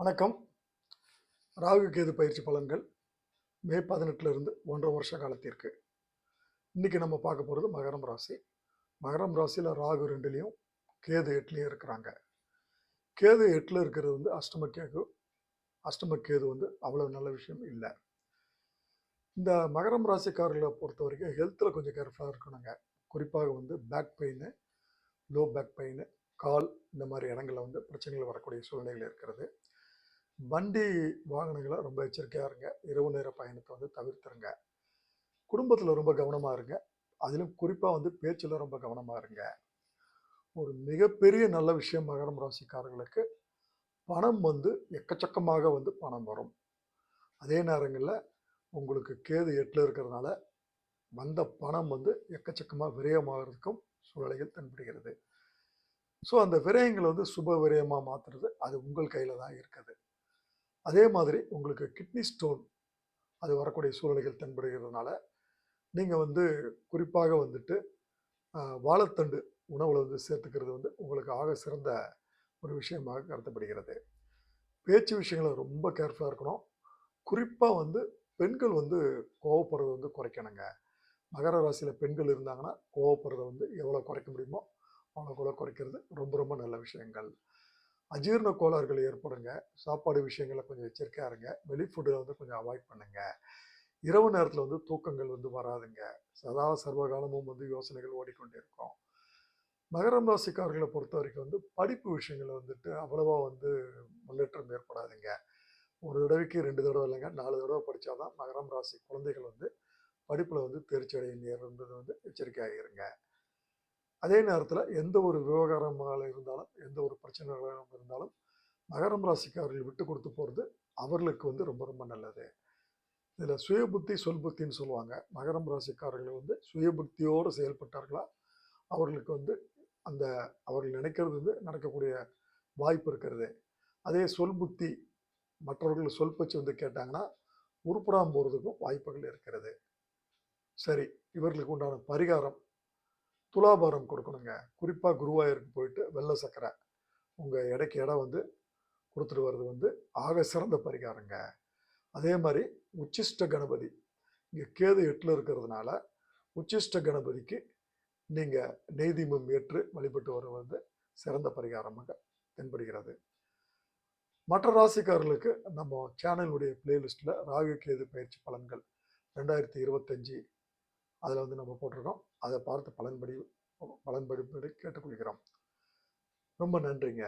வணக்கம். ராகு கேது பயிற்சி பலன்கள் மே பதினெட்டுலேருந்து ஒன்றரை வருஷ காலத்திற்கு. இன்றைக்கி நம்ம பார்க்க போகிறது மகரம் ராசி. மகரம் ராசியில் ராகு ரெண்டுலேயும் கேது எட்டுலேயும் இருக்கிறாங்க. கேது எட்டில் இருக்கிறது வந்து அஷ்டம கேது அஷ்டம கேது வந்து அவ்வளோ நல்ல விஷயம் இல்லை. இந்த மகரம் ராசிக்காரர்களை பொறுத்த வரைக்கும் ஹெல்த்தில் கொஞ்சம் கேர்ஃபுல்லாக இருக்கணுங்க. குறிப்பாக வந்து back pain low back pain கால் இந்த மாதிரி இடங்களில் வந்து பிரச்சனைகள் வரக்கூடிய சூழ்நிலைகள் இருக்கிறது. வண்டி வாகனங்களை ரொம்ப எச்சரிக்கையாக இருங்க. இரவு நேர பயணத்தை வந்து தவிர்த்துருங்க. குடும்பத்தில் ரொம்ப கவனமாக இருங்க. அதிலும் குறிப்பாக வந்து பேச்சில் ரொம்ப கவனமாக இருங்க. ஒரு மிகப்பெரிய நல்ல விஷயம் மகரம் ராசிக்காரர்களுக்கு பணம் வந்து எக்கச்சக்கமாக வந்து பணம் வரும். அதே நேரங்களில் உங்களுக்கு கேது எட்டில் இருக்கிறதுனால வந்த பணம் வந்து எக்கச்சக்கமாக விரயமாகிறதுக்கும் சூழ்நிலைகள் தென்படுகிறது. ஸோ அந்த விரயங்களை வந்து சுப விரயமாக மாற்றுறது அது உங்கள் கையில் தான் இருக்குது. அதே மாதிரி உங்களுக்கு கிட்னி ஸ்டோன் அது வரக்கூடிய சூழ்நிலைகள் தென்படுகிறதுனால நீங்கள் வந்து குறிப்பாக வந்துட்டு வாழைத்தண்டு உணவில் வந்து சேர்த்துக்கிறது வந்து உங்களுக்கு ஆக சிறந்த ஒரு விஷயமாக கருதப்படுகிறது. பேச்சு விஷயங்களை ரொம்ப கேர்ஃபுல்லாக இருக்கணும். குறிப்பாக வந்து பெண்கள் வந்து கோவப்படுறதை வந்து குறைக்கணுங்க. மகர ராசியில் பெண்கள் இருந்தாங்கன்னா கோவப்படுறதை வந்து எவ்வளோ குறைக்க முடியுமோ அவ்வளோ கூட குறைக்கிறது ரொம்ப ரொம்ப நல்ல விஷயங்கள். அஜீரண கோளாறுகள் ஏற்படுங்க. சாப்பாடு விஷயங்களை கொஞ்சம் எச்சரிக்கையாக இருங்க. வெளி ஃபுட்டில் வந்து கொஞ்சம் அவாய்ட் பண்ணுங்கள் இரவு நேரத்தில் வந்து தூக்கங்கள் வந்து வராதுங்க. சதா சர்வகாலமும் வந்து யோசனைகள் ஓடிக்கொண்டே இருக்கும். மகரம் ராசிக்காரர்களை பொறுத்த வரைக்கும் வந்து படிப்பு விஷயங்கள் வந்துட்டு அவ்வளவா வந்து முன்னேற்றம் ஏற்படாதுங்க. ஒரு தடவைக்கு ரெண்டு தடவை இல்லைங்க. நாலு தடவை படித்தாதான் மகரம் ராசி குழந்தைகள் வந்து படிப்பில் வந்து தேர்ச்சி அடைய நேர்ந்தது வந்து எச்சரிக்கையாக இருங்க. அதே நேரத்தில் எந்த ஒரு விவகாரமாக இருந்தாலும் எந்த ஒரு பிரச்சனைகளாக இருந்தாலும் மகரம் ராசிக்காரர்கள் விட்டு கொடுத்து போகிறது அவர்களுக்கு வந்து ரொம்ப ரொம்ப நல்லது. இதில் சுயபுத்தி சொல்புத்தின்னு சொல்லுவாங்க. மகரம் ராசிக்காரர்கள் வந்து சுயபுத்தியோடு செயல்பட்டார்களா? அவர்களுக்கு வந்து அந்த அவர்கள் நினைக்கிறது வந்து நடக்கக்கூடிய வாய்ப்பு இருக்கிறது. அதே சொல்புத்தி மற்றவர்கள் சொல் பச்சு வந்து கேட்டாங்கன்னா உருப்படாமல் போகிறதுக்கும் வாய்ப்புகள் இருக்கிறது. சரி இவர்களுக்கு உண்டான பரிகாரம் துலாபாரம் கொடுக்கணுங்க. குறிப்பாக குருவாயூருக்கு போயிட்டு வெள்ளை சக்கரை உங்கள் எடைக்கு இடம் வந்து கொடுத்துட்டு வர்றது வந்து ஆக சிறந்த பரிகாரங்க. அதே மாதிரி உச்சிஷ்ட கணபதி இங்கே கேது எட்டில் இருக்கிறதுனால உச்சிஷ்ட கணபதிக்கு நீங்கள் நெய்தீபம் ஏற்று வழிபட்டு வர வந்து சிறந்த பரிகாரமாக தென்படுகிறது. மற்ற ராசிக்காரர்களுக்கு நம்ம சேனலுடைய பிளேலிஸ்ட்டில் ராகு கேது பயிற்சி பலன்கள் ரெண்டாயிரத்தி இருபத்தஞ்சி அதில் வந்து நம்ம போட்டிருக்கோம். அதை பார்த்து பலன்படி பலன்படி கேட்டுக்கொள்கிறோம். ரொம்ப நன்றிங்க.